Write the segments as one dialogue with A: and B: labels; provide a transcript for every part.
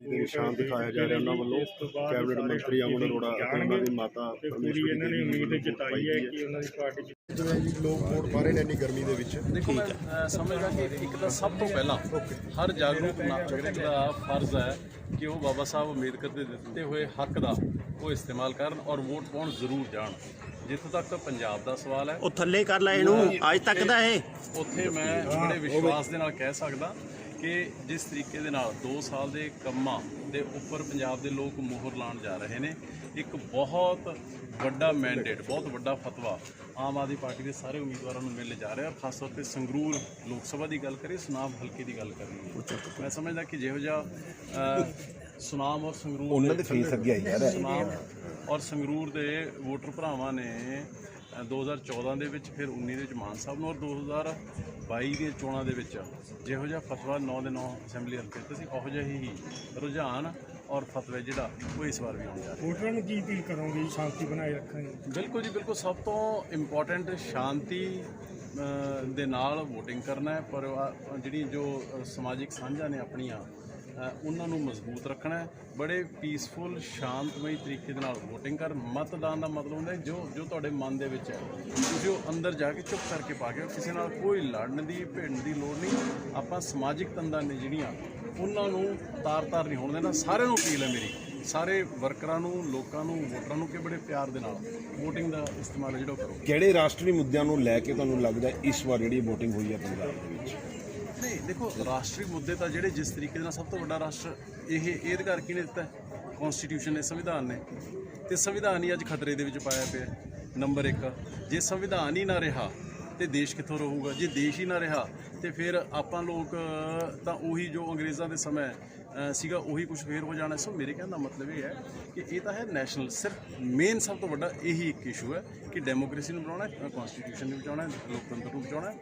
A: ਦੇ
B: ਨਿਸ਼ਾਨ ਦਿਖਾਇਆ ਜਾ ਰਿਹਾ ਉਹਨਾਂ ਵੱਲੋਂ। ਕੈਬਨਿਟ ਮੰਤਰੀ ਅਮਨ ਅਰੋੜਾ ਅਤੇ ਉਹਨਾਂ ਦੀ ਮਾਤਾ ਪਰਮੇਸ਼ਵਰੀ
C: ਇਹਨਾਂ ਨੇ
B: ਦੇਵੀ
C: ਉਮੀਦ ਜਤਾਈ ਹੈ ਕਿ ਉਹਨਾਂ ਦੀ ਪਾਰਟੀ
B: ਲੋਕ ਵੋਟ ਪਾ ਰਹੇ ਨੇ ਇੰਨੀ ਗਰਮੀ ਦੇ ਵਿੱਚ।
A: ਦੇਖੋ ਮੈਂ ਸਮਝਦਾ ਕਿ ਇੱਕ ਤਾਂ ਸਭ ਤੋਂ ਪਹਿਲਾਂ ਹਰ ਜਾਗਰੂਕ ਨਾਗਰਿਕ ਦਾ ਫਰਜ਼ ਹੈ ਕਿ ਉਹ ਬਾਬਾ ਸਾਹਿਬ ਅੰਬੇਦਕਰ ਦੇ ਦਿੱਤੇ ਹੋਏ ਹੱਕ ਦਾ ਉਹ ਇਸਤੇਮਾਲ ਕਰਨ ਔਰ ਵੋਟ ਪਾਉਣ ਜ਼ਰੂਰ ਜਾਣ। ਜਿੱਥੋਂ ਤੱਕ ਪੰਜਾਬ ਦਾ ਸਵਾਲ ਹੈ
D: ਉਹ ਥੱਲੇ ਕਰ ਲੈ ਇਹਨੂੰ ਅੱਜ ਤੱਕ ਦਾ ਇਹ।
A: ਉੱਥੇ ਮੈਂ ਬੜੇ ਵਿਸ਼ਵਾਸ ਦੇ ਨਾਲ ਕਹਿ ਸਕਦਾ ਕਿ ਜਿਸ ਤਰੀਕੇ ਦੇ ਨਾਲ 2 ਸਾਲ ਦੇ ਕੰਮਾਂ ਦੇ ਉੱਪਰ ਪੰਜਾਬ ਦੇ ਲੋਕ ਮੋਹਰ ਲਾਉਣ ਜਾ ਰਹੇ ਨੇ ਇੱਕ ਬਹੁਤ ਵੱਡਾ ਮੈਂਡੇਟ ਬਹੁਤ ਵੱਡਾ ਫਤਵਾ ਆਮ ਆਦਮੀ ਪਾਰਟੀ ਦੇ ਸਾਰੇ ਉਮੀਦਵਾਰਾਂ ਨੂੰ ਮਿਲ ਜਾ ਰਿਹਾ ਔਰ ਖਾਸ ਤੌਰ ਤੇ ਸੰਗਰੂਰ ਲੋਕ ਸਭਾ ਦੀ ਗੱਲ ਕਰੀਏ ਸੁਨਾਮ ਹਲਕੇ ਦੀ ਗੱਲ ਕਰਨੀ ਹੈ। ਮੈਂ ਸਮਝਦਾ ਕਿ ਜਿਹੋ ਜਿਹਾ ਸੁਨਾਮ ਔਰ ਸੰਗਰੂਰ ਉਹਨਾਂ ਦੀ ਫੀਸ ਅੱਗੇ ਆਈ ਯਾਰ ਸੁਨਾਮ ਔਰ ਸੰਗਰੂਰ ਦੇ ਵੋਟਰ ਭਰਾਵਾਂ ਨੇ 2014 ਦੇ ਵਿੱਚ ਫਿਰ 19 ਦੇ ਵਿੱਚ ਮਾਨ ਸਾਹਿਬ ਨੂੰ ਔਰ 2022 ਦੀਆਂ ਚੋਣਾਂ ਦੇ ਵਿੱਚ ਜਿਹੋ ਜਿਹਾ ਫਤਵਾ 9 ਦੇ 9 ਅਸੈਂਬਲੀ ਹਲਕੇ ਤੇ ਸੀ ਉਹੋ ਜਿਹਾ ਹੀ ਰੁਝਾਨ ਔਰ ਫਤਵਾ ਜਿਹੜਾ ਉਹ ਇਸ ਵਾਰ ਵੀ ਰਿਹਾ।
C: ਵੋਟਰਾਂ ਨੂੰ ਕੀ ਅਪੀਲ ਕਰੋਗੇ ਸ਼ਾਂਤੀ ਬਣਾਏ ਰੱਖਣ
A: ਬਿਲਕੁਲ ਜੀ ਬਿਲਕੁਲ ਸਭ ਤੋਂ ਇੰਪੋਰਟੈਂਟ ਸ਼ਾਂਤੀ ਦੇ ਨਾਲ VOTING ਕਰਨਾ ਹੈ ਪਰ ਜਿਹੜੀ ਜੋ ਸਮਾਜਿਕ ਸਾਂਝਾਂ ਨੇ ਆਪਣੀਆਂ ਉਹਨਾਂ ਨੂੰ ਮਜ਼ਬੂਤ ਰੱਖਣਾ ਹੈ। ਬੜੇ ਪੀਸਫੁਲ ਸ਼ਾਂਤਮਈ ਤਰੀਕੇ ਦੇ ਨਾਲ VOTING ਕਰਨ ਮਤਦਾਨ ਦਾ ਮਤਲਬ ਹੁੰਦਾ ਜੋ ਜੋ ਤੁਹਾਡੇ ਮਨ ਦੇ ਵਿੱਚ ਹੈ। ਤੁਸੀਂ ਉਹ ਅੰਦਰ ਜਾ ਕੇ ਚੁੱਪ ਕਰਕੇ ਪਾ ਕੇ ਕਿਸੇ ਨਾਲ ਕੋਈ ਲੜਨ ਦੀ ਭਿੜਨ ਦੀ ਲੋੜ ਨਹੀਂ। ਆਪਾਂ ਸਮਾਜਿਕ ਤੰਦਾਂ ਨੇ ਜਿਹੜੀਆਂ, ਉਹਨਾਂ ਨੂੰ ਤਾਰ-ਤਾਰ ਨਹੀਂ ਹੋਣ ਦੇਣਾ। ਸਾਰਿਆਂ ਨੂੰ ਅਪੀਲ ਹੈ ਮੇਰੀ, ਸਾਰੇ ਵਰਕਰਾਂ ਨੂੰ, ਲੋਕਾਂ ਨੂੰ, ਵੋਟਰਾਂ ਨੂੰ ਕਿ ਬੜੇ ਪਿਆਰ ਦੇ ਨਾਲ VOTING ਦਾ ਇਸਤੇਮਾਲ ਜਿਹੜਾ ਉਹ ਕਰੋ।
B: ਕਿਹੜੇ ਰਾਸ਼ਟਰੀ ਮੁੱਦਿਆਂ ਨੂੰ ਲੈ ਕੇ ਤੁਹਾਨੂੰ ਲੱਗਦਾ ਇਸ ਵਾਰ ਜਿਹੜੀ VOTING ਹੋਈ ਹੈ ਪੰਜਾਬ ਦੇ ਵਿੱਚ?
A: ਦੇਖੋ, ਰਾਸ਼ਟਰੀ ਮੁੱਦੇ ਤਾਂ ਜਿਹੜੇ ਜਿਸ ਤਰੀਕੇ ਦੇ ਨਾਲ ਸਭ ਤੋਂ ਵੱਡਾ ਰਾਸ਼ਟਰ ਇਹ ਇਹਦੇ ਅਧਿਕਾਰ ਕਿਹਨੇ ਦਿੱਤਾ? ਕਨਸਟੀਟਿਊਸ਼ਨ ਨੇ ਸੰਵਿਧਾਨ ਨੇ। ਤੇ ਸੰਵਿਧਾਨ ਹੀ ਅੱਜ ਖਤਰੇ ਦੇ ਵਿੱਚ ਪਾਇਆ ਪਿਆ। ਨੰਬਰ 1 ਜੇ ਸੰਵਿਧਾਨ ਹੀ ਨਾ ਰਿਹਾ ਤੇ ਦੇਸ਼ ਕਿੱਥੋਂ ਰਹੂਗਾ? ਜੇ ਦੇਸ਼ ਹੀ ਨਾ ਰਿਹਾ, ਤੇ ਫਿਰ ਆਪਾਂ ਲੋਕ, ਤਾਂ ਉਹੀ ਜੋ ਅੰਗਰੇਜ਼ਾਂ ਦੇ ਸਮੇਂ ਸੀਗਾ, ਉਹੀ ਕੁਝ ਫੇਰ ਹੋ ਜਾਣਾ। ਸੋ ਮੇਰੇ ਕਹਿਣ ਦਾ ਮਤਲਬ ਇਹ ਹੈ ਕਿ ਇਹ ਤਾਂ ਹੈ ਨੈਸ਼ਨਲ ਸਿਰਫ ਮੇਨ ਸਭ ਤੋਂ ਵੱਡਾ ਇਹੀ ਇੱਕ ਇਸ਼ੂ ਹੈ ਕਿ ਡੈਮੋਕ੍ਰੇਸੀ ਨੂੰ ਬਣਾਉਣਾ ਹੈ ਕਨਸਟੀਟਿਊਸ਼ਨ ਨੂੰ ਬਚਾਉਣਾ ਲੋਕਤੰਤਰ ਨੂੰ ਬਚਾਉਣਾ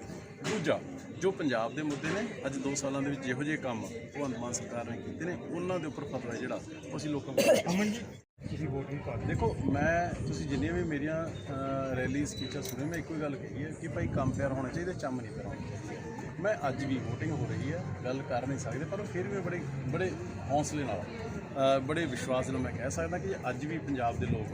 A: ਦੂਜਾ, ਜੋ ਪੰਜਾਬ ਦੇ ਮੁੱਦੇ ਨੇ, ਅੱਜ 2 ਸਾਲਾਂ ਦੇ ਵਿੱਚ ਜਿਹੋ ਜਿਹੇ ਕੰਮ ਭਗਵੰਤ ਮਾਨ ਸਰਕਾਰ ਨੇ ਕੀਤੇ ਨੇ, ਉਹਨਾਂ ਦੇ ਉੱਪਰ ਫਤਵਾ ਜਿਹੜਾ, ਉਹ ਅਸੀਂ ਲੋਕਾਂ ਨੂੰ
C: ਅਮਨ ਜੀ ਤੁਸੀਂ ਵੋਟਿੰਗ ਕਰ
A: ਦੇਖੋ, ਮੈਂ, ਤੁਸੀਂ ਜਿੰਨੀਆਂ ਵੀ ਮੇਰੀਆਂ ਰੈਲੀ ਸਪੀਚਾਂ ਸੁਣੇ ਮੈਂ ਇੱਕੋ ਹੀ ਗੱਲ ਕਹੀ ਹੈ ਕਿ ਭਾਈ ਕੰਮ ਪਿਆਰ ਹੋਣਾ ਚਾਹੀਦਾ, ਚੰਮ ਨਹੀਂ ਪਿਆਰ ਹੋਣਾ ਚਾਹੀਦਾ। ਮੈਂ ਅੱਜ ਵੀ VOTING ਹੋ ਰਹੀ ਹੈ, ਗੱਲ ਕਰ ਨਹੀਂ ਸਕਦੇ, ਪਰ ਫਿਰ ਵੀ ਬੜੇ ਬੜੇ ਹੌਸਲੇ ਨਾਲ ਬੜੇ ਵਿਸ਼ਵਾਸ ਨਾਲ ਮੈਂ ਕਹਿ ਸਕਦਾ ਕਿ ਅੱਜ ਵੀ ਪੰਜਾਬ ਦੇ ਲੋਕ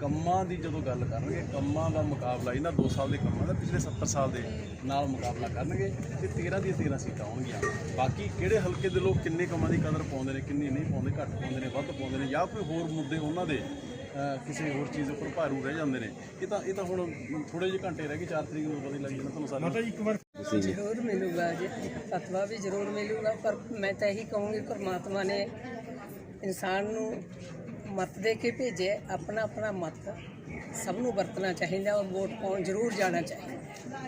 A: ਕੰਮਾਂ ਦੀ ਜਦੋਂ ਗੱਲ ਕਰਨਗੇ ਕੰਮਾਂ ਦਾ ਮੁਕਾਬਲਾ ਇਹਨਾਂ 2 ਸਾਲ ਦੇ ਕੰਮਾਂ ਦਾ ਪਿਛਲੇ 70 ਸਾਲ ਦੇ ਨਾਲ ਮੁਕਾਬਲਾ ਕਰਨਗੇ ਤੇ 13 ਦੀਆਂ 13 ਸੀਟਾਂ ਆਉਣਗੀਆਂ ਬਾਕੀ ਕਿਹੜੇ ਹਲਕੇ ਦੇ ਲੋਕ ਕਿੰਨੇ ਕੰਮਾਂ ਦੀ ਕਦਰ ਪਾਉਂਦੇ ਨੇ ਕਿੰਨੀ ਨਹੀਂ ਪਾਉਂਦੇ ਘੱਟ ਪਾਉਂਦੇ ਨੇ ਵੱਧ ਪਾਉਂਦੇ ਨੇ ਜਾਂ ਕੋਈ ਹੋਰ ਮੁੱਦੇ ਉਹਨਾਂ ਦੇ ਕਿਸੇ ਹੋਰ ਚੀਜ਼ ਉੱਪਰ ਭਾਰੂ ਰਹਿ ਜਾਂਦੇ ਨੇ ਇਹ ਤਾਂ ਇਹ ਤਾਂ ਹੁਣ ਥੋੜੇ ਜਿਹੇ ਘੰਟੇ ਰਹਿ ਗਏ 4 ਤਰੀਕ ਨੂੰ ਪਤਾ ਲੱਗ ਜਾਣਾ ਤੁਹਾਨੂੰ ਸਾਰਿਆਂ ਨੂੰ
C: ਮਾਤਾ ਜੀ ਇੱਕ ਵਾਰ
E: ਜ਼ਰੂਰ ਮਿਲੂਗਾ ਜੀ ਫਤਵਾ ਵੀ ਜ਼ਰੂਰ ਮਿਲੂਗਾ ਪਰ ਮੈਂ ਤਾਂ ਇਹੀ ਕਹੂੰਗੀ ਪਰਮਾਤਮਾ ਨੇ ਇਨਸਾਨ ਨੂੰ ਮਤ ਦੇ ਕੇ ਭੇਜਿਆ ਆਪਣਾ ਆਪਣਾ ਮਤ ਸਭ ਨੂੰ ਵਰਤਣਾ ਚਾਹੀਦਾ ਔਰ ਵੋਟ ਪਾਉਣ ਜ਼ਰੂਰ ਜਾਣਾ ਚਾਹੀਦਾ।